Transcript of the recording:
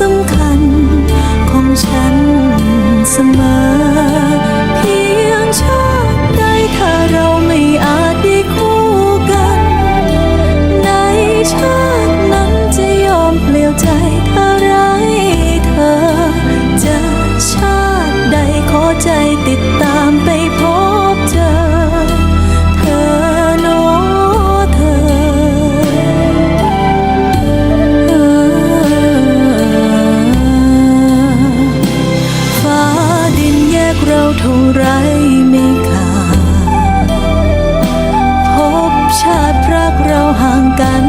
สำคัญ ของฉันเสมอ เพียงชาติใดถ้าเราไม่อาจได้คู่กัน ในชาตินั้นจะยอมเปลี่ยวใจถ้าไร้เธอ จะชาติใดขอใจติด กเราเท่าไรไม่ขาดพบชาติรักเราห่างกัน